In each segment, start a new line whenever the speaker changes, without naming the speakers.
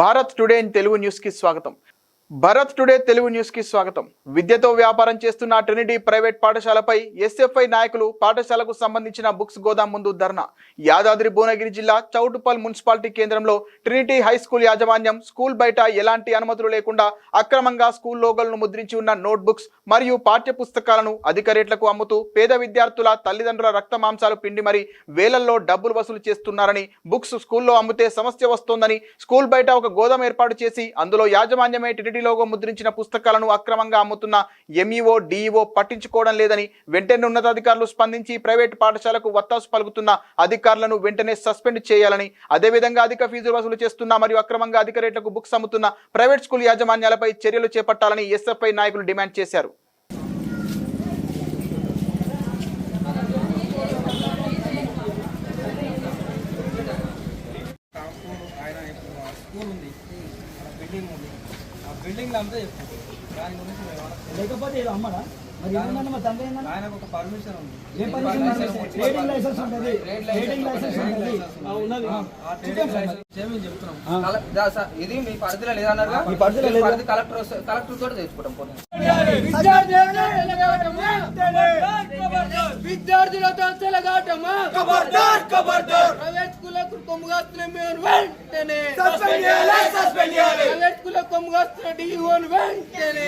Bharat today in Telugu న్యూస్కి స్వాగతం. Bharat today Telugu న్యూస్కి స్వాగతం. విద్యతో వ్యాపారం చేస్తున్న ట్రినిటీ ప్రైవేట్ పాఠశాలపై ఎస్ఎఫ్ఐ నాయకులు పాఠశాలకు సంబంధించిన బుక్స్ గోదాం ముందు ధర్నా. యాదాద్రి భువనగిరి జిల్లా చౌటుపల్ మున్సిపాలిటీ కేంద్రంలో ట్రినిటీ హై స్కూల్ యాజమాన్యం స్కూల్ బయట ఎలాంటి అనుమతులు లేకుండా అక్రమంగా స్కూల్ లోగల్ను ముద్రించి ఉన్న నోట్బుక్స్ మరియు పాఠ్య పుస్తకాలను అధిక రేట్లకు అమ్ముతూ పేద విద్యార్థుల తల్లిదండ్రుల రక్త మాంసాలు పిండి మరి వేలల్లో డబ్బులు వసూలు చేస్తున్నారని బుక్స్ స్కూల్లో అమ్మితే సమస్య వస్తోందని స్కూల్ బయట ఒక గోదాం ఏర్పాటు చేసి అందులో యాజమాన్యమే కంపెనీ లోగో ముద్రించిన పుస్తకాలను అక్రమంగా అమ్ముతున్న ఎంఈఓ డిఈఓ పట్టించుకోవడం లేదని వెంటనే ఉన్నతాధికారులు స్పందించి ప్రైవేట్ పాఠశాలకు వత్తాసు పలుకుతున్న అధికారులను వెంటనే సస్పెండ్ చేయాలని అదేవిధంగా అధిక ఫీజులు వసూలు చేస్తున్న మరియు అక్రమంగా అధిక రేట్లకు బుక్స్ అమ్ముతున్న ప్రైవేట్ స్కూల్ యాజమాన్యాలపై చర్యలు చేపట్టాలని ఎస్ఎఫ్ఐ నాయకులు డిమాండ్ చేశారు
కాంపౌండ్ ఆయన ఇప్పుడు ఆ స్కూల్ ఉంది ఆ బిల్డింగ్ ఉంది ఆ బిల్డింగ్ అంతా చెప్తుంది దాని గురించి మేము
లేకపోతే ఇది అమ్మడా మరి ఏమన్నా మా తండ్రి ఏందన్నా?
ఆయనకు ఒక పర్మిషన్ ఉంది
ఏ పర్మిషన్? ట్రేడింగ్ లైసెన్స్ ఉంటుంది ట్రేడింగ్ లైసెన్స్ ఉంటుంది ఆ, ఉన్నది ఆ.
ట్రేడింగ్ లైసెన్స్ మేము చెప్తున్నాం.
కల- దా- ఇది మీ పరిధిలో లేదన్నారు
మీ పరిధిలో లేదు.
కలెక్టర్ వస్తే- కలెక్టర్ తోటి తెచ్చుకుంటాం పోనీ.
విద్యార్థులతో చెలగాటమా ప్రైవేట్ స్కూళ్ళకు కొమ్ముగాస్తున్న మేము వెంటనే ప్రైవేట్ స్కూళ్ళకు కొమ్ముగాస్తున్న డిఓను వెంటనే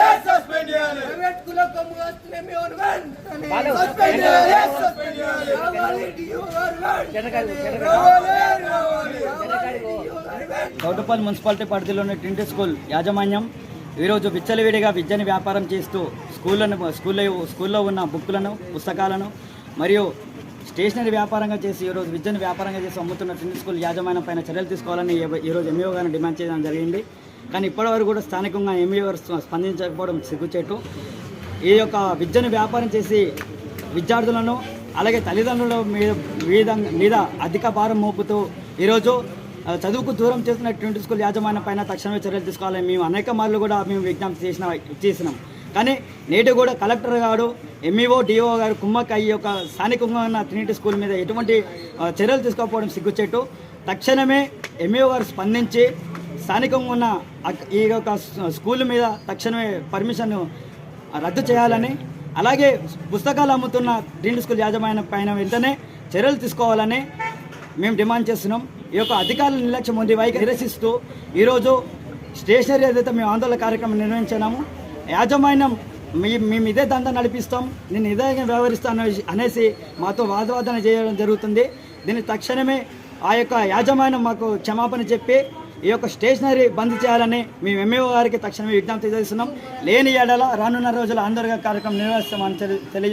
ప్రైవేట్ స్కూళ్ళకు కొమ్ముగాస్తున్న మేము వెంటనే రావాలి
మున్సిపాలిటీ పరిధిలోని టింటి స్కూల్ యాజమాన్యం ఈరోజు విచ్చలవిడిగా విద్యను వ్యాపారం చేస్తూ స్కూళ్ళను స్కూల్లో స్కూల్లో ఉన్న బుక్కులను పుస్తకాలను మరియు స్టేషనరీ వ్యాపారంగా చేసి ఈరోజు విద్యను వ్యాపారంగా చేసి అమ్ముతున్న టింటి స్కూల్ యాజమాన్యం పైన చర్యలు తీసుకోవాలని ఈరోజు ఎంఈఓ గారిని డిమాండ్ చేయడం జరిగింది. కానీ ఇప్పటివరకు కూడా స్థానికంగా ఎంఈఓ గారు స్పందించకపోవడం సిగ్గుచేటు. ఈ యొక్క విద్యను వ్యాపారం చేసి విద్యార్థులను అలాగే తల్లిదండ్రుల మీద మీద మీద అధిక భారం మోపుతూ ఈరోజు చదువుకు దూరం చేస్తున్నటువంటి స్కూల్ యాజమాన్యం పైన తక్షణమే చర్యలు తీసుకోవాలని మేము అనేక మార్లు కూడా మేము విజ్ఞప్తి చేసిన చేసినాం. కానీ నేటి కూడా కలెక్టర్ గారు ఎంఈఓ డిఓ గారు కుమ్మక్క ఈ యొక్క స్థానికంగా ఉన్న ట్రినిటీ స్కూల్ మీద ఎటువంటి చర్యలు తీసుకోకపోవడం సిగ్గుచేటు. తక్షణమే ఎంఈఓ గారు స్పందించి స్థానికంగా ఉన్న ఈ యొక్క స్కూల్ మీద తక్షణమే పర్మిషన్ రద్దు చేయాలని అలాగే పుస్తకాలు అమ్ముతున్న గ్రీన్ స్కూల్ యాజమాన్యం పైన వెంటనే చర్యలు తీసుకోవాలని మేము డిమాండ్ చేస్తున్నాం. ఈ యొక్క అధికారుల నిర్లక్ష్యం ఉంది. వైఖరి నిరసిస్తూ ఈరోజు స్టేషనరీ ఏదైతే మేము ఆందోళన కార్యక్రమం నిర్వహించినాము యాజమాన్యం మీ మేము ఇదే దందా నడిపిస్తాం. నేను ఇదే వ్యవహరిస్తాను అనేసి మాతో వాదవాదన చేయడం జరుగుతుంది. దీన్ని తక్షణమే ఆ యొక్క యాజమాన్యం మాకు క్షమాపణ చెప్పి ఈ యొక్క స్టేషనరీ బంద్ చేయాలని మేము ఎంఏఓ గారికి తక్షణమే విజ్ఞప్తి చేస్తున్నాం. లేని ఏడల రానున్న రోజుల ఆందోళన కార్యక్రమం నిర్వహిస్తామని తెలియ